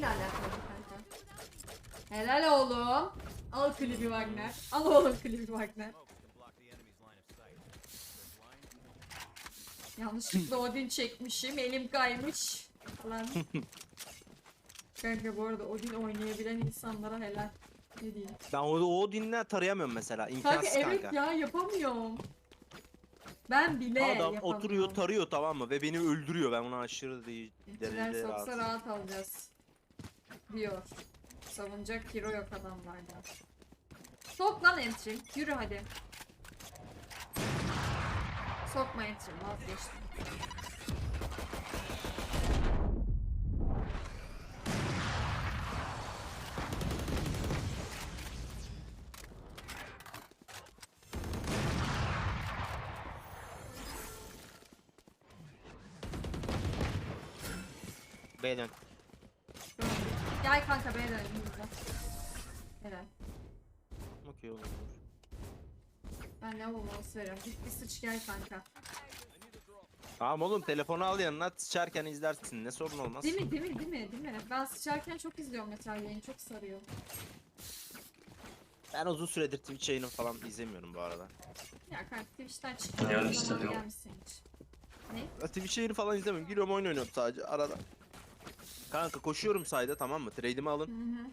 neyle alakalı kanka? Helal oğlum. Al klibi Wagner. Al oğlum klibi Wagner. Yanlışlıkla Odin çekmişim. Elim kaymış. Falan. kanka bu arada Odin oynayabilen insanlara helal. Ne diyeyim? Ben o, o dinle tarayamıyorum mesela. Kanka İmkansız kanka. evet ya yapamıyorum. Ben bile Adam yapamıyorum. oturuyor tarıyor tamam mı ve beni öldürüyor. Ben ona aşırı değil İlkiler derecede soksa rahatsız. rahat alacağız. Diyor. Savunacak hero yok adamlarda. Sok lan entry. Yürü hadi. Sokma entry. Vazgeçtim. B'den. Döndük. Gel kanka beni dön. hızlı. Helal. Okey olur. Ben ne olması veriyorum. Git bir sıç gel kanka. Tamam oğlum telefonu al yanına sıçarken izlersin ne sorun olmaz. Değil mi değil mi değil mi değil mi? Ben sıçarken çok izliyorum metal yayını çok sarıyor. Ben uzun süredir Twitch yayını falan izlemiyorum bu arada. Ya kanka Twitch'ten. Yani Zamanı istemiyorum. gelmişsin hiç. Ne? Ya Twitch yayını falan izlemiyorum. Giriyorum oyun oynuyorum sadece arada. Kanka koşuyorum sayda tamam mı? Trade'imi alın. Hı hı.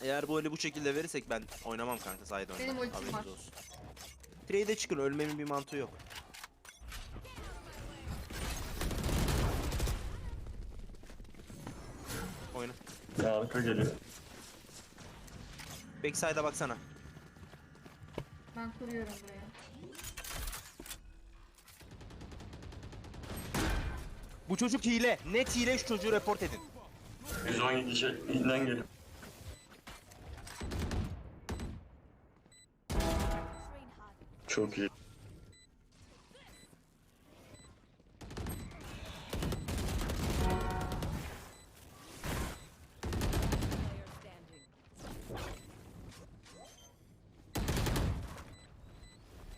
Eğer böyle bu şekilde verirsek ben oynamam kanka sayda oynamam. Benim ultim Haberiniz var. olsun. Trade'e çıkın ölmemin bir mantığı yok. Oyna. Ya arka geliyor. Backside'a baksana. Ben kuruyorum buraya. Bu çocuk hile. Net hile şu çocuğu report edin. 117 şey inden geliyor. Çok iyi.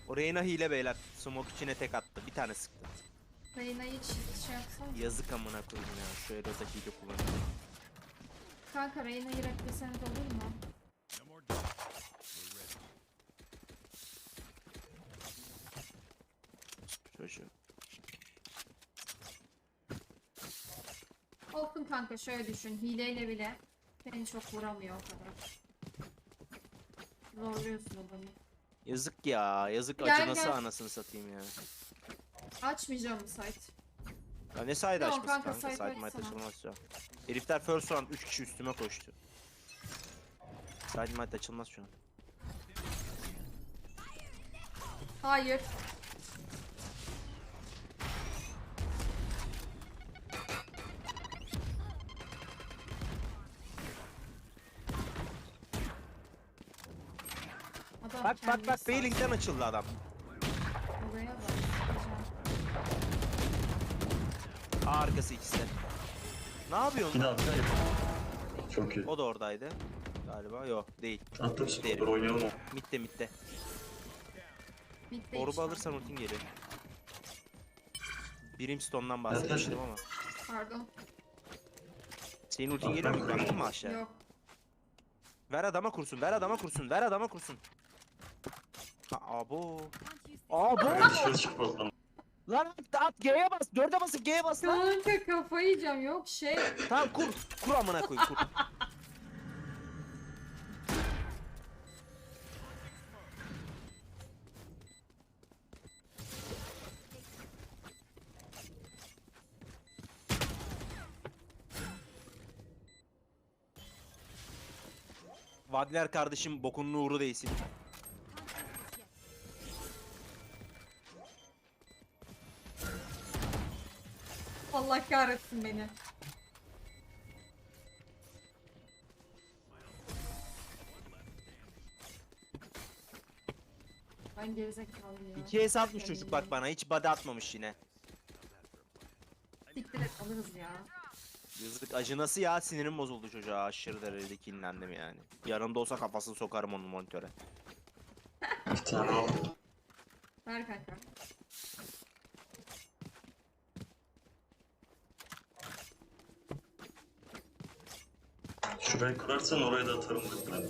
O Reyna hile beyler. Smoke içine tek attı. Bir tane sıktı. Reyna hiç şey yapsam. Yazık amına koyayım ya. Şu Ero'da hile kullanıyor. Kanka Reyna'yı rekleseniz olur mu? Çocuğu. Olsun kanka şöyle düşün. Hileyle bile seni çok vuramıyor o kadar. Zorluyorsun adamı. Yazık ya. Yazık Gel, acı nasıl gel. anasını satayım ya. Açmayacağım bu site. Ya ne side Yok açması kanka, kanka. side Side might açsana. açılmaz ya. Herifler first round 3 kişi üstüme koştu. Side might açılmaz şu an. Hayır. Adam Bak bak kendini bak Bailing'den açıldı adam. Buraya bak. sıkacağım. A arkası ikisi de. Ne yapıyorsun? Yine. Çok iyi. O da oradaydı. Galiba yok değil. Attım skoru oynayalım o. Mitte mitte. Bitti Orba işte. alırsan ultin geliyor. Brimstone'dan bahsetmiştim ama. Pardon. Senin ultin geliyor mu? Baktın mı aşağı? Yok. Ver adama kursun, ver adama kursun, ver adama kursun. Ha, abo. Abo. Dışarı çıkmaz lan. Lan at, G'ye bas, dörde basıp G'ye bas lan. Kanka kafayı yiyeceğim. Yok şey. tamam kur, kur amına koy kur. Wagner kardeşim bokunun uğru değilsin. Allah kahretsin beni. Ben gerizekalıyım ya. İki es atmış çocuk bak bana hiç body atmamış yine. Siktir et alırız ya. Yazık acınası ya sinirim bozuldu çocuğa aşırı derecede kinlendim yani. Yanımda olsa kafasını sokarım onun monitöre. Ver kanka. Şurayı kurarsan oraya da atarım tane.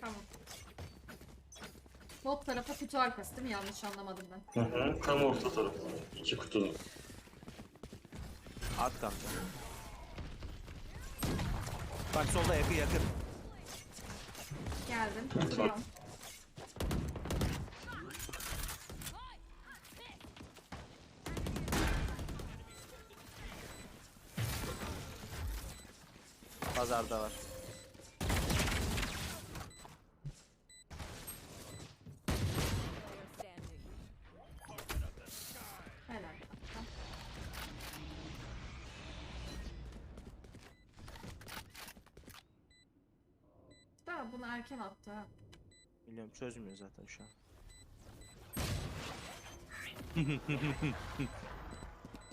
Tamam. Bot tarafa kutu arkası değil mi? Yanlış anlamadım ben. Hı hı. Tam orta tarafı. İki kutu. At kanka. Bak solda yakın yakın. Geldim. Tamam. Pazarda var. Helal. Da bunu erken attı ha. Biliyorum çözmüyor zaten şu an.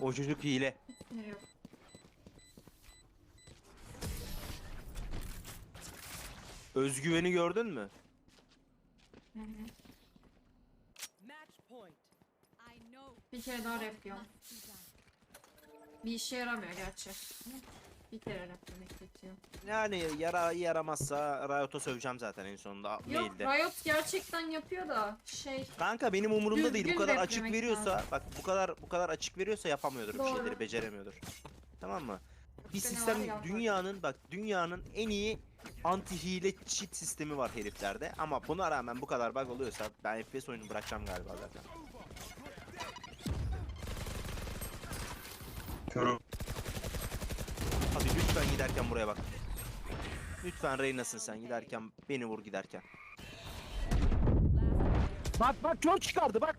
o çocuk hile. Yok. Özgüveni gördün mü? Hı hı. Match point. Bir kere daha rap done. Bir işe yaramıyor gerçi. Bir kere rap demek. Yani yara yaramazsa Riot'a söveceğim zaten en sonunda Yok mailde. Riot gerçekten yapıyor da şey Kanka benim umurumda değil. Bu Düzgün kadar replemek açık veriyorsa, bak bu kadar bu kadar açık veriyorsa yapamıyordur bir Doğru. şeyleri, beceremiyordur. Tamam mı? Bir sistem dünyanın bak dünyanın en iyi anti hile cheat sistemi var heriflerde ama buna rağmen bu kadar bug oluyorsa ben FPS oyunu bırakacağım galiba zaten. Körüm. Hadi lütfen giderken buraya bak. Lütfen Reyna'sın sen giderken beni vur giderken. Bak bak kör çıkardı bak.